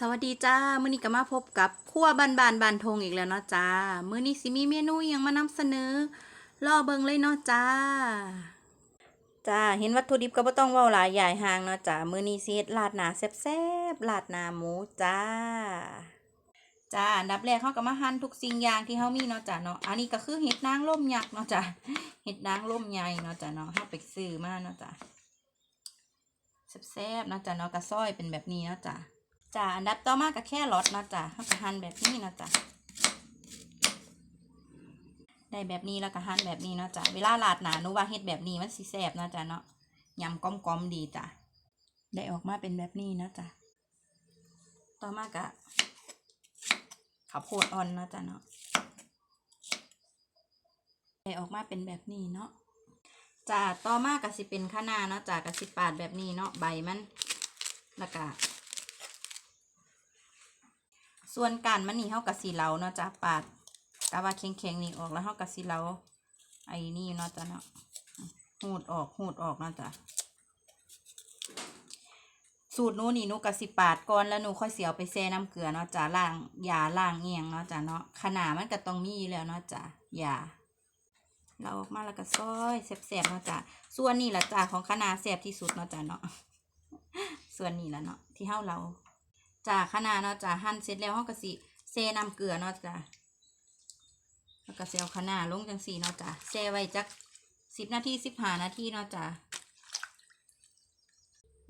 สวัสดีจ้ามื้อนี้ก็มาพบกับครัวบานบานบานทงอีกแล้วเนาะจ้ามื้อนี้สิมีเมนูหยังมานำเสนอรอเบิงเลยเนาะจ้า จ้าเห็นวัตถุดิบก็บ่ต้องเว้าหลายใหญ่ห่างเนาะจ้ามื้อนี้สิเฮ็ดราดหน้าแซ่บๆราดหน้าหมูจ้า จ้าอันดับแรกเขาก็มาหั่นทุกสิ่งอย่างที่เฮามีเนาะจ้าเนาะอันนี้ก็คือเห็ดนางร่มยักษ์เนาะจ้าเห็ดนางร่มใหญ่เนาะจ้าเนาะเฮาไปซื้อมาเนาะจ้าแซ่บๆเนาะจ้ะเนาะกระซ้อยเป็นแบบนี้เนาะจ้ะ จ้ะอันดับต่อมาก็แค่รสเนะจ้ะเฮาก็หั่นแบบนี้นะจ้ะได้แบบนี้แล้วก็หั่นแบบนี้เนาะจ้ะเวลาราดหนาหนูว่าเฮ็ดแบบนี้มันสิแซ่บนะจ้ะเนาะยำก้อมๆดีจ้ะได้ออกมาเป็นแบบนี้นะจ้ะต่อมาก็ข้าวโพดอ่อนนะจ้ะเนาะได้ออกมาเป็นแบบนี้เนาะจ้าต่อมาก็สิเป็นคะน้าเนาะจ้าก็สิปาดแบบนี้เนาะใบมันแล้วก็ ส่วนการมันนี่เฮาก็สิเหลาเนาะจ้าปาดกะว่าแข็งๆนี่ออกแล้วเฮาก็สิเหลาไอ้นี่เนาะจ้าเนาะหูดออกหูดออกเนาะจ้าสูตรนู้นี่หนูก็สิปาดก่อนแล้วหนูค่อยเสียวไปแช่น้ำเกลือเนาะจ้าล้างยาล้างเอียงเนาะจ้าเนาะขนาดมันก็ต้องมีแล้วเนาะจ้ายาเราออกมาแล้วก็ซอยแสบๆเนาะจ้ะส่วนนี้ละจ้ะของคณะแสบที่สุดเนาะจ้ะเนาะส่วนนี้ละเนาะที่เฮาเรา จ้ะคณะเนาะจ้ะหั่นเสร็จแล้วเฮาก็สิเซน้ำเกลือเนาะจ้ะแล้วก็เซลคณะลงจังสี่เนาะจ้ะแช่ไว้จักสิบนาทีสิบห้านาทีเนาะจ้ะ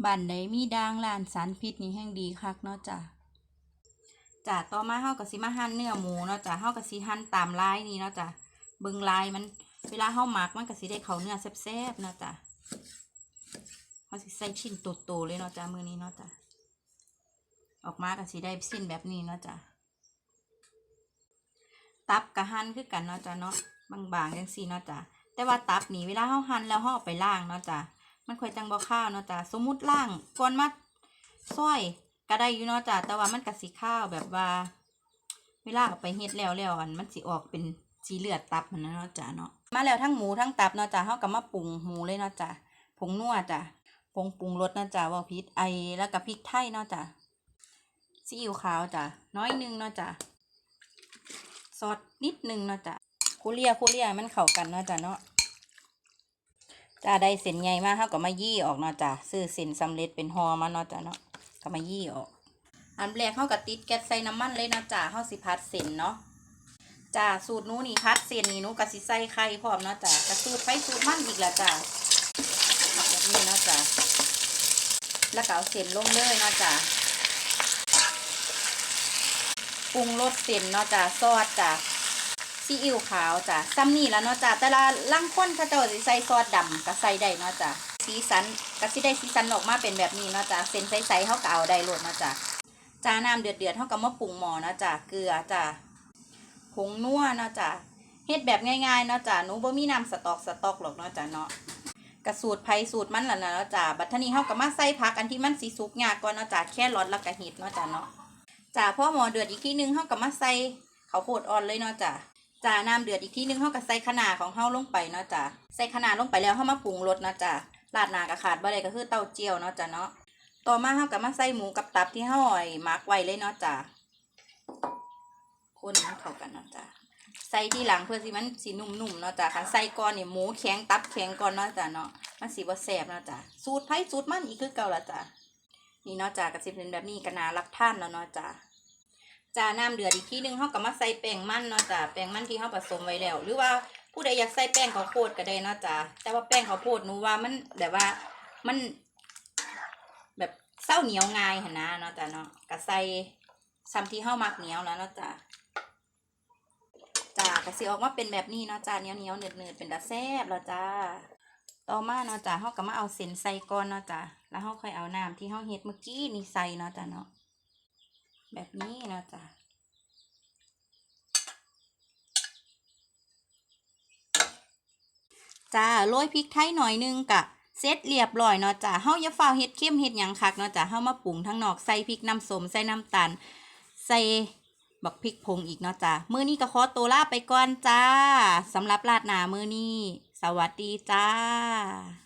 บั่นใดมีด่างลานสารพิษนี่แห้งดีคักเนาะจ้ะจ้ะต่อมาเฮาก็สิมาหั่นเนื้อหมูเนาะจ้ะเฮาก็สิหั่นตามลายนี้เนาะจ้ะเบิ่งลายมันเวลาเฮาหมักมันก็สิได้เข้าเนื้อแซ่บๆเนาะจ้ะเฮาสิใส่ชิ้นโตๆเลยเนาะจ้ะมื้อนี้เนาะจ้ะ ออกมาก็สิได้ชิ้นแบบนี้เนาะจ้ะตับกะหั่นคือกันเนาะจ้ะเนาะบางๆจังซี่เนาะจ้ะแต่ว่าตับนี่เวลาเฮาหั่นแล้วเฮาเอาไปล้างเนาะจ้ะมันค่อยจังบ่ข้าวเนาะจ้ะสมมุติล้างก่อนมาซอยก็ได้อยู่เนาะจ้ะแต่ว่ามันก็สิข้าวแบบว่า เวลาเอาไปเฮ็ดแล้วแล้วอันมันสิออกเป็นสีเลือดตับมันนเนาะจ้ะเนาะมาแล้วทั้งหมูทั้งตับเนาะจ้ะเฮาก็มาปรุงหมูเลยเนาะจ้ะผงนัวจ้ะผงปรุงรสเนาะจ้ะว่าพริกไอแล้วก็พริกไทยเนาะจ้ะ ซีอิ๊วขาวจ้ะน้อยหนึงเนาะจ้ะซอสนิดหนึงเนาะจ้ะคูเลียคูเลียมันเข้ากันเนาะจ้ะเนาะจ้ะได้เส้นใหญ่มากเฮาก็มายี่ออกเนาะจ้ะซื้อเส้นสำเร็จเป็นห่อมาเนาะจ้ะเนาะก็มายี่ออก อันแรกเฮาก็ติดแก๊สใส่น้ำมันเลยเนาะจ้ะเฮาสิพัดเส้นเนาะจ้าสูตรนู้นี่พัดเส้นนี่นูกะสิใส่ไข่พร้อมเนาะจ้ากระสูตรไฟสูตรมันอีกแล้วจ้าแบบนี้เนาะจ้าแล้วก็เอาเส้นลงเลยเนาะจ้า ปรุงรสเส้นเนาะจ้าซอสจ้าซีอิ๊วขาวจ้าซ้ำนี่แล้วเนาะจ้าแต่ละล่างคนเขาเจ้าสิใส่ซอสดำก็ใส่ได้เนาะจ้าสีสันก็สิได้สีสันออกมาเป็นแบบนี้เนาะจ้าเส้นใสๆเขาก็เอาได้โลดเนาะจ้าจ้าน้ำเดือดๆเขาก็มาปรุงหมอเนาะจ้าเกลือจ้าผงนัวเนาะจ้ะเฮ็ดแบบง่ายๆเนาะจ้ะหนูบ่มีน้ำสต๊อกสต๊อกหรอกเนาะจ้ะเนาะกระสูตรไผ่สูตรมันล่ะนะเนาะจ้ะบัดทนี้เฮาก็มาใส่ผักอันที่มันสิสุกยากก่อนเนาะจ้ะแค่รสแล้วก็เฮ็ดเนาะจ้ะเนาะ จ้ะพอหม้อเดือดอีกทีนึงเฮาก็มาใส่ข้าวโพดอ่อนเลยเนาะจ้ะจ้ะน้ำเดือดอีกทีนึงเฮาก็ใส่คะน้าของเฮาลงไปเนาะจ้ะใส่คะน้าลงไปแล้วเฮามาปรุงรสเนาะจ้ะราดหนาก็ขาดบ่ได้ก็คือเต้าเจี้ยวเนาะจ้ะเนาะต่อมาเฮาก็มาใส่หมูกับตับที่เฮาอาไว้หมักไว้เลยเนาะจ้ะคนเข้ากันเนาะจ้ะใส่ที่หลังเพื่อสิมันสีนุ่มๆเนาะจ้ะคันใส่ก่อนเนี่ยหมูแข็งตับแข็งก่อนเนาะจ้ะเนาะมันสีบ่แซ่บเนาะจ้ะสูตรไผสูตรมันอีกคือเก่าละจ้ะนี่เนาะจ้ะก็สิเป็นแบบนี้ก็น่ารักท่านแล้วเนาะจ้ะ จ้าน้ำเดือดอีกทีนึงเฮาก็มาใส่แป้งมันเนาะจ้ะแป้งมันที่เฮาผสมไว้แล้ว หรือว่าผู้ใดอยากใส่แป้งข้าวโพดก็ได้เนาะจ้ะแต่ว่าแป้งข้าวโพดหนูว่ามันแบบว่ามัน แบบเศร้าเหนียวง่ายหนะเนาะจ้ะเนาะก็ใส่ซ้ำที่เฮามักเหนียวแล้วเนาะจ้ะจ้าก็สิออกมาเป็นแบบนี้เนาะจ้าเหนียวเหนียวเนืดเนืดเป็นตาแซ่บแล้วจ้าต่อมาเนาะจ้าเฮาก็มาเอาเส้นใส่ก่อนเนาะจ้าแล้วเฮาค่อยเอาน้ำที่เฮาเฮ็ดเมื่อกี้นี่ใส่เนาะจ้าเนาะ แบบนี้นะจ้าจ้าโรยพริกไทยหน่อยนึงกะเสร็จเรียบร้อยเนาะจ้าเฮาอย่าฟ้าเฮ็ดเข้มเฮ็ดหยังคักเนาะจ้าเฮามาปรุงทั้งนอกใส่พริกน้ำส้มใส่น้ำตาลใส่บักพริกพงอีกเนาะจ้ามือนี้ก็ขอตัวลาไปก่อนจ้าสำหรับราดหนามือนี้ สวัสดีจ้า